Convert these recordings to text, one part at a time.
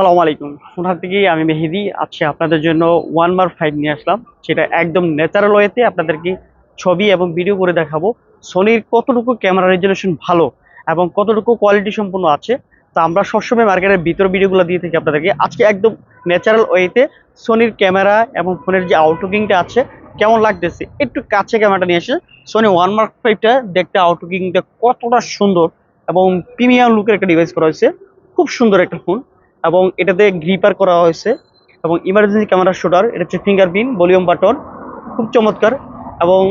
সালাম আলাইকুম। ফোনহাট থেকে আমি মেহেদি, আজকে আপনাদের জন্য ওয়ান মার ফাইভ নিয়ে আসলাম। সেটা একদম ন্যাচারাল ওয়েতে আপনাদেরকে ছবি এবং ভিডিও করে দেখাবো। সোনির কতটুকু ক্যামেরা রেজলিউশন ভালো এবং কতটুকু কোয়ালিটি সম্পূর্ণ আছে, তা আমরা সবসময় মার্কেটের ভিতর ভিডিওগুলো দিয়ে থাকি আপনাদেরকে। আজকে একদম ন্যাচারাল ওয়েতে সোনির ক্যামেরা এবং ফোনের যে আউটলুকিংটা আছে, কেমন লাগতেছে একটু কাছে ক্যামেরাটা নিয়ে এসে সোনি ওয়ান মার্ক ফাইভটা দেখতে আউটলুকিংটা কতটা সুন্দর এবং প্রিমিয়াম লুকের একটা ডিভাইস করা হয়েছে। খুব সুন্দর একটা ফোন এবং এটাতে গ্রিপার করা হয়েছে এবং ইমার্জেন্সি ক্যামেরা শুটার এটা হচ্ছে ফিঙ্গারপ্রিন্ট ভলিউম বাটন খুব চমৎকার এবং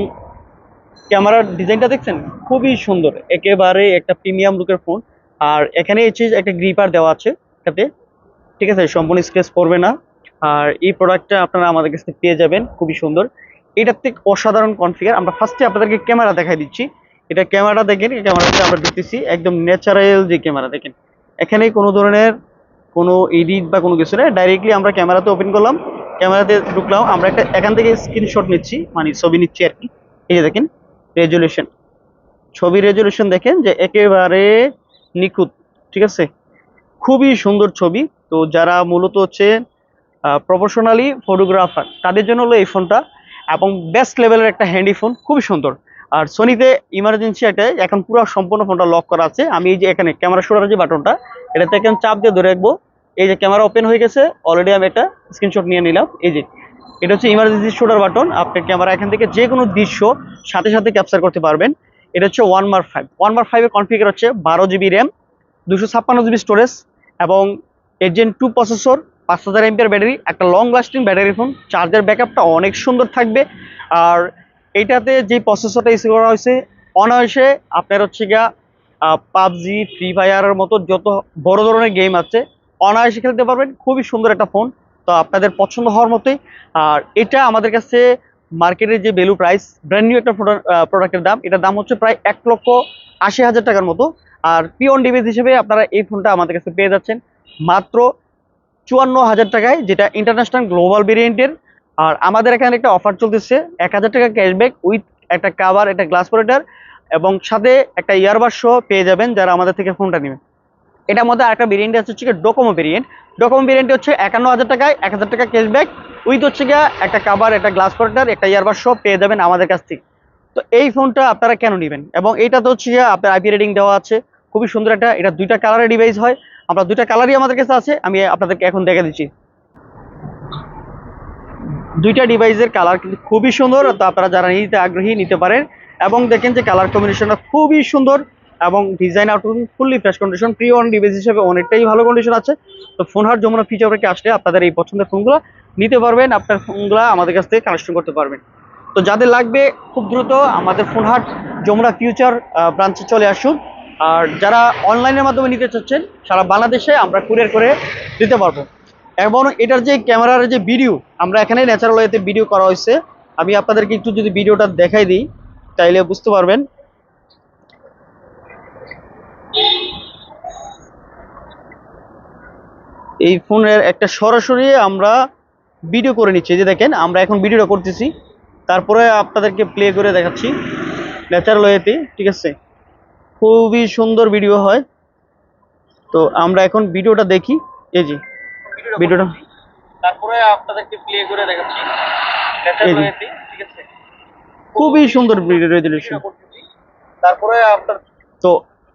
ক্যামেরার ডিজাইনটা দেখছেন? খুবই সুন্দর, একেবারে একটা প্রিমিয়াম লুকের ফোন আর এখানে হচ্ছে একটা গ্রিপার দেওয়া আছে, এটাতে, ঠিক আছে, সম্পূর্ণ স্ক্রেচ পড়বে না আর এই প্রোডাক্টটা আপনারা আমাদের কাছ পেয়ে যাবেন, খুবই সুন্দর। এটার থেকে অসাধারণ কনফিগার আমরা ফার্স্টে আপনাদেরকে ক্যামেরা দেখাই দিচ্ছি। এটা ক্যামেরা দেখেন, এই ক্যামেরাতে আমরা দেখতেছি, একদম ন্যাচারাল যে ক্যামেরা দেখেন। এখানে কোনো ধরনের কোনো এডিট বা কোনো কিছু নেই। ডাইরেক্টলি আমরা ক্যামেরাতে ওপেন করলাম। ক্যামেরাতে ঢুকলাম। আমরা একটা, এখান থেকে স্ক্রিনশট নিচ্ছি। মানে ছবি নিচ্ছি আর কি। এই যে দেখেন রেজুলেশন ছবি রেজুলেশন দেখেন যে একেবারে নিখুঁত, ঠিক আছে? খুবই সুন্দর ছবি। তো যারা মূলত হচ্ছে প্রফেশনালি ফটোগ্রাফার তাদের জন্য হলো এই ফোনটা এবং বেস্ট লেভেলের একটা হ্যান্ডি ফোন খুবই সুন্দর। আর সোনিতে ইমার্জেন্সি একটা এখন পুরো সম্পূর্ণ ফোনটা লক করা আছে। আমি এই যে এখানে ক্যামেরা শোটার যে বাটনটা এটাতে এখন চাপ দিয়ে ধরে রাখব। এই যে ক্যামেরা ওপেন হয়ে গেছে অলরেডি আমি একটা স্ক্রিনশট নিয়ে নিলাম। এই যে, এটা হচ্ছে ইমার্জেন্সি শোটার বাটন আপনি ক্যামেরা এখান থেকে যে কোনো দৃশ্য সাথে সাথে ক্যাপচার করতে পারবেন। এটা হচ্ছে ওয়ান মার ফাইভ ওয়ান মার ফাইভের কনফিগার হচ্ছে বারো জিবি র্যাম দুশো ছাপ্পান্ন জিবি স্টোরেজ এবং এজেন টু প্রসেসর পাঁচ হাজার এমপিয়ার ব্যাটারি একটা long lasting battery phone charger ব্যাকআপটা অনেক সুন্দর থাকবে। আর এইটাতে যে প্রসেসরটা ইউজ করা হয়েছে, অনায়াসে আপনার হচ্ছে গিয়া পাবজি ফ্রি ফায়ারের মতো যত বড় ধরনের গেম আছে অনায়াসে খেলতে পারবেন। খুবই সুন্দর একটা ফোন তো আপনাদের পছন্দ হওয়ার মতোই। আর এটা আমাদের কাছে মার্কেটের যে ভ্যালু প্রাইস ব্র্যান্ড নিউ একটা প্রোডাক্টের দাম, এটার দাম হচ্ছে প্রায় এক লক্ষ আশি হাজার টাকার মতো। আর পিওন ডিভাইস হিসেবে আপনারা এই ফোনটা আমাদের কাছে পেয়ে যাচ্ছেন। মাত্র চুয়ান্ন হাজার টাকায়, যেটা ইন্টারন্যাশনাল গ্লোবাল ভেরিয়েন্টের আর আমাদের এখানে একটা অফার চলতেছে, এক হাজার টাকা ক্যাশব্যাক উইথ একটা কাভার একটা গ্লাস প্রোটেক্টার এবং সাথে একটা ইয়ারবাস সহ পেয়ে যাবেন যারা আমাদের থেকে ফোনটা নেবেন। এটার মধ্যে আরেকটা ভেরিয়েন্ট আছে, হচ্ছে ডোকোমো ভেরিয়েন্ট ডোকোমো ভেরিয়েন্ট হচ্ছে একান্ন হাজার টাকায়, এক হাজার টাকা ক্যাশব্যাক উইথ হচ্ছে গিয়া একটা কাভার একটা গ্লাস প্রোটেক্টার একটা ইয়ারবাস সহ পেয়ে যাবেন আমাদের কাছ থেকে। তো এই ফোনটা আপনারা কেন নেবেন? এবং এইটা তো হচ্ছে গিয়া আপনার আইপি রেটিং দেওয়া আছে। খুবই সুন্দর একটা, এটা দুইটা কালারের ডিভাইস হয়। আমরা দুইটা কালারই আমাদের কাছে আছে, আমি আপনাদেরকে এখন দেখে দিচ্ছি। দুইটা ডিভাইসের কালার কিন্তু খুবই সুন্দর, তো আপনারা যারা নিতে আগ্রহী নিতে পারেন। এবং দেখেন যে কালার কম্বিনেশনটা খুবই সুন্দর। এবং design out fully fresh condition pre owned device হিসেবে অনেকটাই ভালো কন্ডিশন আছে। তো ফোন হাট যমুনা ফিচার আসলে আপনাদের এই পছন্দের ফোনগুলো নিতে পারবেন, আপনার ফোনগুলো আমাদের কাছ থেকে কানেকশন করতে পারবেন। তো যাদের লাগবে খুব দ্রুত আমাদের ফোন ফোনহাট যমুনা ফিউচার ব্রাঞ্চে চলে আসুন। আর যারা অনলাইনের মাধ্যমে নিতে চাচ্ছেন, সারা বাংলাদেশে আমরা কুরিয়ার করে দিতে পারব। এবং এটার যে ক্যামেরার যে ভিডিও আমরা এখানে ন্যাচারাল ওয়েতে ভিডিও করা হয়েছে। আমি আপনাদেরকে একটু যদি ভিডিওটা দেখাই দিই, তাইলে বুঝতে পারবেন। এই ফোনের একটা সরাসরি আমরা ভিডিও করে নিচ্ছি। যে দেখেন আমরা এখন ভিডিওটা করতেছি। তারপরে আপনাদেরকে প্লে করে দেখাচ্ছি। ন্যাচারাল ওয়েতে ঠিক আছে? খুবই সুন্দর ভিডিও হয়। তো আমরা এখন ভিডিওটা দেখি। এই যে ভিডিওটা তারপরে আপনাদেরকে প্লে করে দেখাচ্ছি। ঠিক আছে? খুবই সুন্দর ভিডিও রেজলিউশন তারপরে আপনার তো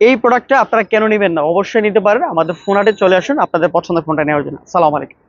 এই প্রোডাক্টটা আপনারা কেন নেবেন না? অবশ্যই নিতে পারেন। আমাদের ফোন হাটে চলে আসুন। আপনাদের পছন্দের ফোনটা নেওয়ার জন্য। সালাম আলাইকুম।